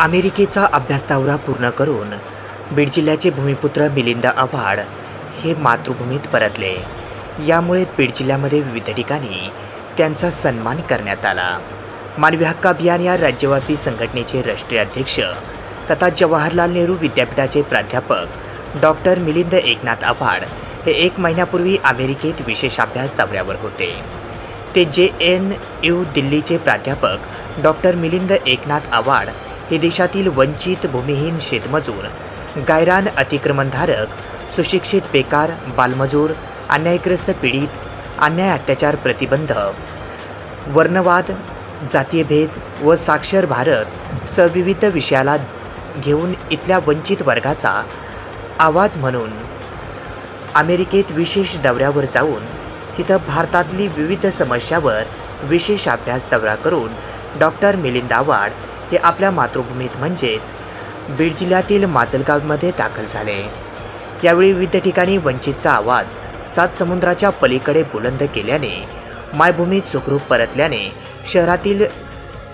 अमेरिकेचा अभ्यास दौरा पूर्ण करून बीड जिल्ह्याचे भूमिपुत्र मिलिंद आव्हाड हे मातृभूमीत परतले. यामुळे बीड जिल्ह्यामध्ये विविध ठिकाणी त्यांचा सन्मान करण्यात आला. मानवी हक्क अभियान या राज्यव्यापी संघटनेचे राष्ट्रीय अध्यक्ष तथा जवाहरलाल नेहरू विद्यापीठाचे प्राध्यापक डॉक्टर मिलिंद एकनाथ आव्हाड हे एक महिन्यापूर्वी अमेरिकेत विशेष अभ्यास दौऱ्यावर होते. ते जे एन यू दिल्लीचे प्राध्यापक डॉक्टर मिलिंद एकनाथ आव्हाड हे देशातील वंचित भूमिहीन शेतमजूर गायरान अतिक्रमणधारक सुशिक्षित बेकार बालमजूर अन्यायग्रस्त पीडित अन्याय अत्याचार प्रतिबंध वर्णवाद जातीय भेद व साक्षर भारत सविविध विषयाला घेऊन इथल्या वंचित वर्गाचा आवाज म्हणून अमेरिकेत विशेष दौऱ्यावर जाऊन तिथं भारतातली विविध समस्यावर विशेष अभ्यास दौरा करून डॉक्टर मिलिंद आवाड हे आपल्या मातृभूमीत म्हणजेच बीड जिल्ह्यातील माजलगावमध्ये दाखल झाले. यावेळी विविध ठिकाणी वंचितचा आवाज सात समुद्राच्या पलीकडे बुलंद केल्याने मायभूमीत सुखरूप परतल्याने शहरातील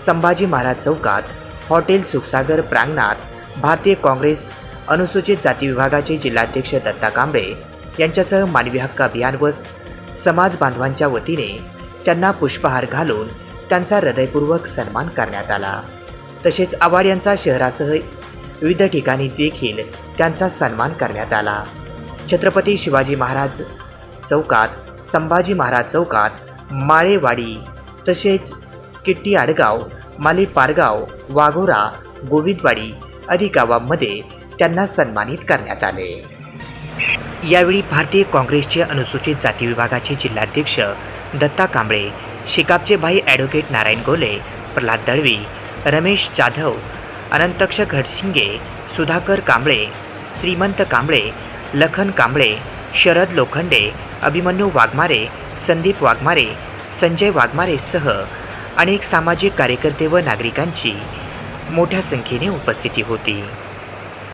संभाजी महाराज चौकात हॉटेल सुखसागर प्रांगणात भारतीय काँग्रेस अनुसूचित जाती विभागाचे जिल्हाध्यक्ष दत्ता कांबळे यांच्यासह मानवी हक्क अभियान व समाज बांधवांच्या वतीने त्यांना पुष्पहार घालून त्यांचा हृदयपूर्वक सन्मान करण्यात आला. तसेच आव्हाड यांचा शहरासह विविध ठिकाणी देखील त्यांचा सन्मान करण्यात आला. छत्रपती शिवाजी महाराज चौकात संभाजी महाराज चौकात माळेवाडी तसेच किट्टी आडगाव माली पारगाव वाघोरा गोविंदवाडी आदी गावांमध्ये त्यांना सन्मानित करण्यात आले. यावेळी भारतीय काँग्रेसचे अनुसूचित जाती विभागाचे जिल्हाध्यक्ष दत्ता कांबळे शिकापचे भाई ॲडव्होकेट नारायण गोले प्रल्हाद दळवी रमेश जाधव अनंतक्ष घडसिंगे सुधाकर कांबळे श्रीमंत कांबळे लखन कांबळे शरद लोखंडे अभिमन्यू वाघमारे संदीप वाघमारे संजय वाघमारेसह अनेक सामाजिक कार्यकर्ते व नागरिकांची मोठ्या संख्येने उपस्थिती होती.